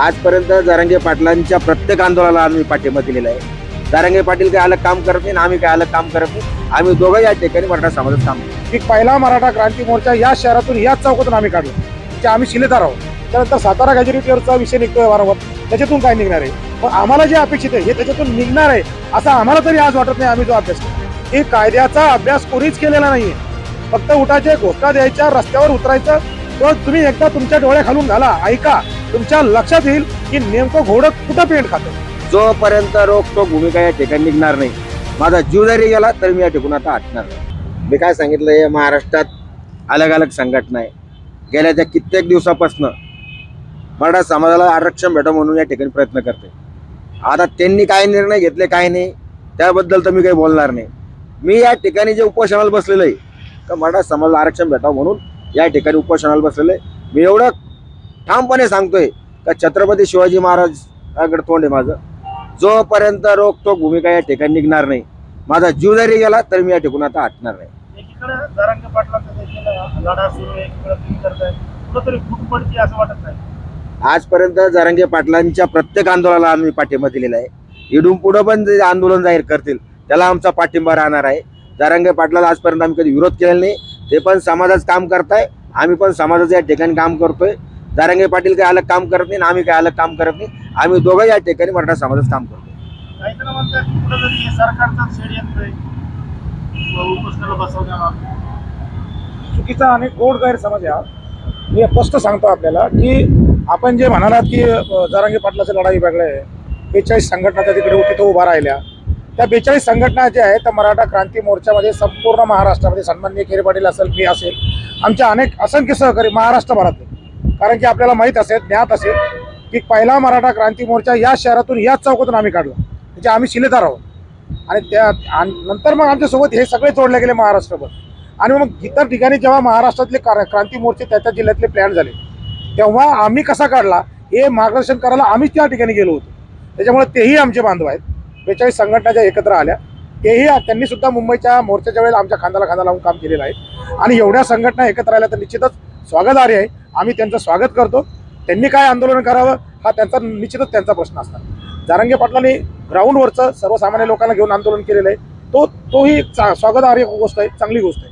आजपर्यंत जरांगे पाटलांच्या प्रत्येक आंदोलनाला आम्ही पाठिंबा दिलेला आहे. जरांगे पाटील काय अलग काम करत नाही आणि आम्ही काय अलग काम करत नाही. आम्ही दोघं या ठिकाणी मराठा समाजात काम की पहिला मराठा क्रांती मोर्चा या शहरातून याच चौकातून आम्ही काढला. की आम्ही शिलेदार आहोत. त्यानंतर सातारा गॅजेटियरचा विषय निघतोय वारंवार. त्याच्यातून काय निघणार आहे? पण आम्हाला जे अपेक्षित आहे हे त्याच्यातून निघणार आहे असं आम्हाला तरी आज वाटत नाही आम्ही जो अभ्यास हे कायद्याचा अभ्यास कोणीच केलेला नाहीये. फक्त उठाचे घोषणा द्यायच्या रस्त्यावर उतरायचं. तो तुम्ही एकदा तुमच्या डोळ्या खालून घाला ऐका. तुमच्या लक्षात येईल की नेमकं घोडं कुठं पेंट खातं? जोपर्यंत रोखटोक भूमिका या ठिकाणी निघणार नाही. माझा जीव जरी गेला तरी मी या ठिकाणी आता हटणार नाही. मी काय सांगितलं हे महाराष्ट्रात अलग अलग संघटना आहे. गेल्या त्या कित्येक दिवसापासून मराठा समाजाला आरक्षण भेटावं म्हणून या ठिकाणी प्रयत्न करते. आता त्यांनी काय निर्णय घेतले काय नाही त्याबद्दल तर मी काही बोलणार नाही. मी या ठिकाणी जे उपोषणाला बसलेलं आहे तर मराठा समाजाला आरक्षण भेटावं म्हणून या ठिकाणी उपोषणाला बसलेलं आहे. मी एवढं ठामपणे सांगतोय का छत्रपती शिवाजी महाराजांकडे तोंड आहे माझं. जोपर्यंत रोखटोक भूमिका या ठिकाणी निघणार नाही माझा जीव जरी गेला तरी मी या ठिकाणी आता हटणार नाही. आजपर्यंत जरांगे पाटलांच्या प्रत्येक आंदोलनाला आम्ही पाठिंबा दिलेला आहे. इडून पुढं पण जे आंदोलन जाहीर करतील त्याला आमचा पाठिंबा राहणार आहे. जरांगे पाटलाला आजपर्यंत आम्ही कधी विरोध केलेला नाही. ते पण समाजाचं काम करताय. आम्ही पण समाजाचं या ठिकाणी काम करतोय. जरांगे पाटील काय अलग काम करत नाही आणि आम्ही काय अलग काम करत नाही. आम्ही दोघं या ठिकाणी मराठा समाजाचं काम करतो. काही जण म्हणतात की कुठंतरी हे सरकारचाच षडयंत्र आहे उपोषणाला बसवण्यामागे चुकीचा आणि गोड गैरसमज आहे हा. मी स्पष्ट सांगतो आपल्याला की आपण जे म्हणालात की अ, जरांगे पाटलाचं लढाई वेगळं आहे. बेचाळीस संघटना त्या तिकडे तिथं उभा राहिल्या. त्या बेचाळीस संघटना ज्या आहेत त्या मराठा क्रांती मोर्चामध्ये संपूर्ण महाराष्ट्रामध्ये सन्माननीय खेरे पाटील असेल मी असेल. आमच्या अनेक असंख्य सहकारी महाराष्ट्रभरातले कारण की आपल्याला माहीत असेल ज्ञात असेल की पहिला मराठा क्रांती मोर्चा या शहरातून याच चौकातून आम्ही काढला. म्हणजे आम्ही शिलेदार आहोत. आणि त्या आणि नंतर मग आमच्यासोबत हे सगळे जोडले गेले महाराष्ट्रभर. आणि मग इतर ठिकाणी जेव्हा महाराष्ट्रातले कार- क्रांती मोर्चे त्या त्या जिल्ह्यातले प्लॅन झाले तेव्हा आम्ही कसा काढला हे मार्गदर्शन करायला आम्हीच त्या ठिकाणी गेलो होतो. त्याच्यामुळे तेही आमचे बांधव आहेत. बेचाळीस संघटना ज्या एकत्र आल्या. तेही त्यांनी सुद्धा मुंबईच्या मोर्चाच्या वेळेला आमच्या खांद्याला खांदा लावून काम केलेलं आहे. आणि एवढ्या संघटना एकत्र आल्या तर निश्चितच स्वागतार्ह आहे. आम्ही त्यांचं स्वागत करतो. त्यांनी काय आंदोलन करावं? हा त्यांचा निश्चितच त्यांचा प्रश्न असणार. जारंगे पाटलांनी ग्राउंडवरचं सर्वसामान्य लोकांना घेऊन आंदोलन केलेलं आहे. तो तोही चा- स्वागतार्ह गोष्ट आहे चांगली गोष्ट आहे.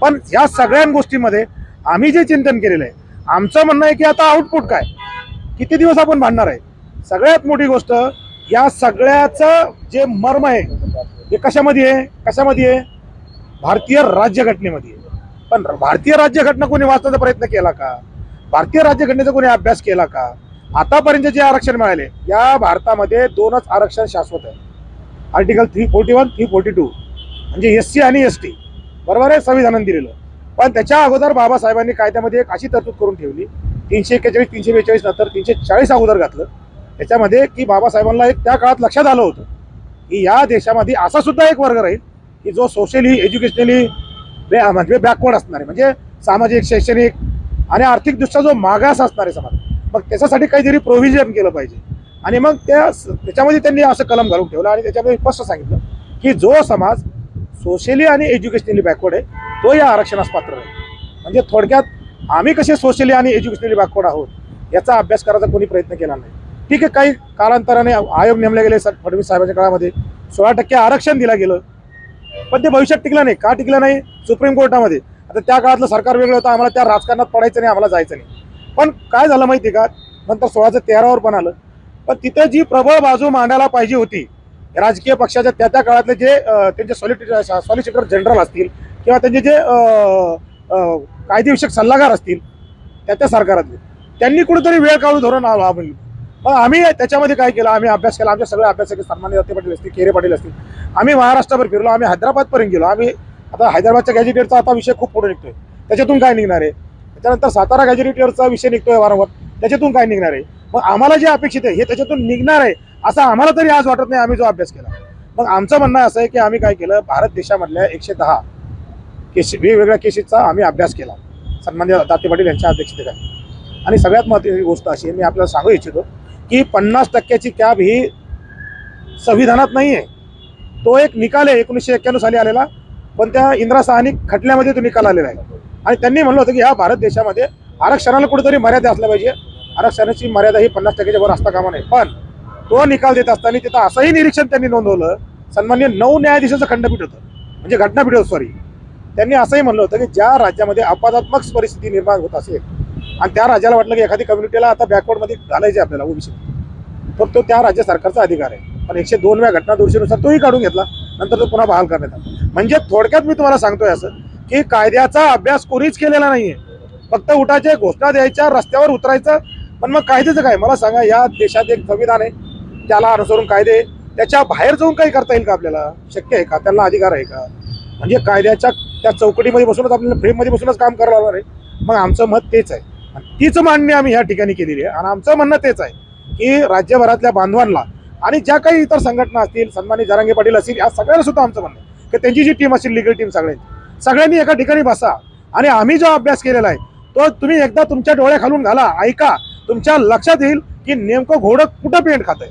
पण ह्या सगळ्या गोष्टीमध्ये आम्ही जे चिंतन केलेलं आहे आमचं म्हणणं आहे की आता आउटपुट काय? किती दिवस आपण भांडणार आहे? सगळ्यात मोठी गोष्ट या सगळ्याचं जे मर्म आहे हे कशामध्ये आहे? कशामध्ये आहे? भारतीय राज्यघटनेमध्ये पण भारतीय राज्यघटना कोणी वाचण्याचा प्रयत्न केला का? भारतीय राज्यघटनेचा कोणी अभ्यास केला का? आतापर्यंत जे आरक्षण मिळाले या भारतामध्ये दोनच आरक्षण शाश्वत आहे. Article three forty one three forty two म्हणजे एस सी आणि एस टी बरोबर आहे? संविधानात दिलेलं. पण त्याच्या अगोदर बाबासाहेबांनी कायद्यामध्ये एक अशी तरतूद करून ठेवली तीनशे एक्केचाळीस तीनशे बेचाळीस नंतर तीनशे चाळीस अगोदर घातलं. त्याच्यामध्ये की बाबासाहेबांना एक त्या काळात लक्षात आलं होतं की या देशामध्ये असा सुद्धा एक वर्ग राहील की जो सोशली एज्युकेशनली म्हणजे बॅकवर्ड असणार आहे. म्हणजे सामाजिक शैक्षणिक आणि आर्थिकदृष्ट्या जो मागास असणार आहे समाज मग त्याच्यासाठी काहीतरी प्रोव्हिजन केलं पाहिजे. आणि मग त्या त्याच्यामध्ये त्यांनी असं कलम घालून ठेवलं आणि त्याच्यामध्ये स्पष्ट सांगितलं की जो समाज सोशली आणि एज्युकेशनली बॅकवर्ड आहे तो या आरक्षणास पात्र आहे. म्हणजे थोडक्यात आम्ही कसे सोशली आणि एज्युकेशनली बॅकवर्ड आहोत याचा अभ्यास करायचा कोणी प्रयत्न केला नाही. ठीक आहे काही कालांतराने आयोग नेमले गेले सर फडणवीस साहेबांच्या काळामध्ये. सोळा टक्के आरक्षण दिलं गेलं. पण ते भविष्यात टिकलं नाही. का टिकलं नाही? सुप्रीम कोर्टामध्ये. आता त्या काळातलं सरकार वेगळं होतं आम्हाला त्या राजकारणात पडायचं नाही आम्हाला जायचं नाही. पण काय झालं माहिती का? नंतर सोळाचं तेरावर पण आलं. पण तिथं जी प्रबळ बाजू मांडायला पाहिजे होती राजकीय पक्षाच्या त्या त्या काळातले जे त्यांचे सॉलिटिटर सॉलिसिटर जनरल असतील किंवा त्यांचे जे कायदेविषयक सल्लागार असतील त्या त्या सरकारातले. त्यांनी कुठेतरी वेळ काढून धोरण आवडली मग आम्ही त्याच्यामध्ये काय केलं? आम्ही अभ्यास केला. आमच्या सगळे अभ्यासक सन्मान्य दत्ते पाटील असतील केरे पाटील असतील. आम्ही महाराष्ट्रावर फिरलो. आम्ही हैदराबादपर्यंत गेलो. आम्ही आता हैदराबादच्या गॅजेटेडचा आता विषय खूप पुढे निघतोय. त्याच्यातून काय निघणार आहे? त्याच्यानंतर सातारा गॅजेटेडचा विषय निघतोय वारंवार. त्याच्यातून काय निघणार आहे? मग आम्हाला जे अपेक्षित आहे हे त्याच्यातून निघणार आहे असं आम्हाला तरी आज वाटत नाही आम्ही जो अभ्यास केला. मग आमचं म्हणणं असं आहे की आम्ही काय केलं भारत देशामधल्या एकशे दहा केस वेगवेगळ्या केसेसचा आम्ही अभ्यास केला. सन्मान्य दाते पाटील यांच्या अध्यक्षतेखाली. आणि सगळ्यात महत्त्वाची गोष्ट अशी मी आपल्याला सांगू इच्छितो की पन्नास टक्क्याची कॅब ही संविधानात नाही आहे तो एक निकाल आहे एकोणीसशे एक्क्याण्णव साली आलेला. पण त्या इंदिरा साहनी खटल्यामध्ये तो निकाल आलेला आहे. आणि त्यांनी म्हणलं होतं की ह्या भारत देशामध्ये आरक्षणाला कुठेतरी मर्यादा असल्या पाहिजे. आरक्षणाची मर्यादा ही पन्नास टक्क्याच्या वर असता कामा नये. पण तो निकाल देत असताना तिथं असंही निरीक्षण त्यांनी नोंदवलं. सन्मान्य नऊ न्यायाधीशाचं खंडपीठ होतं. म्हणजे घटनापीठ होतं सॉरी त्यांनी असंही म्हणलं होतं की ज्या राज्यामध्ये अपवादात्मक परिस्थिती निर्माण होत असेल आणि त्या राज्याला वाटलं की एखादी कम्युनिटीला आता बॅकवर्डमध्ये घालायचे आपल्याला ओबीसी तर तो त्या राज्य सरकारचा अधिकार आहे. पण एकशे दोन वेळा घटना दोषीनुसार तोही काढून घेतला. नंतर तो पुन्हा बहाल करण्यात आला. म्हणजे थोडक्यात मी तुम्हाला सांगतोय असं की कायद्याचा अभ्यास कोणीच केलेला नाहीये. फक्त उठायचे घोषणा द्यायच्या रस्त्यावर उतरायचं. पण मग कायद्याचं काय? मला सांगा या देशात एक संविधान आहे. त्याला अनुसरून कायदे त्याच्या बाहेर जाऊन काही करता येईल का आपल्याला? शक्य आहे का? त्यांना अधिकार आहे का? म्हणजे कायद्याच्या त्या चौकटीमध्ये बसूनच आपल्याला फ्रेममध्ये बसूनच काम करावं लागणार आहे. मग आमचं मत तेच आहे. आणि तीच मांडणी आम्ही ह्या ठिकाणी केलेली आहे. आणि आमचं म्हणणं तेच आहे की राज्यभरातल्या बांधवांना आणि ज्या काही इतर संघटना असतील सन्मानी जरांगे पाटील असतील या सगळ्यांना सुद्धा आमचं म्हणणं आहे की त्यांची जी टीम असेल लिगल टीम सगळ्यांची. सगळ्यांनी एका ठिकाणी बसा. आणि आम्ही जो अभ्यास केलेला आहे तो तुम्ही एकदा तुमच्या डोळ्या घालून घाला ऐका. तुमच्या लक्षात येईल की नेमकं घोडं कुठं पेंट खात आहे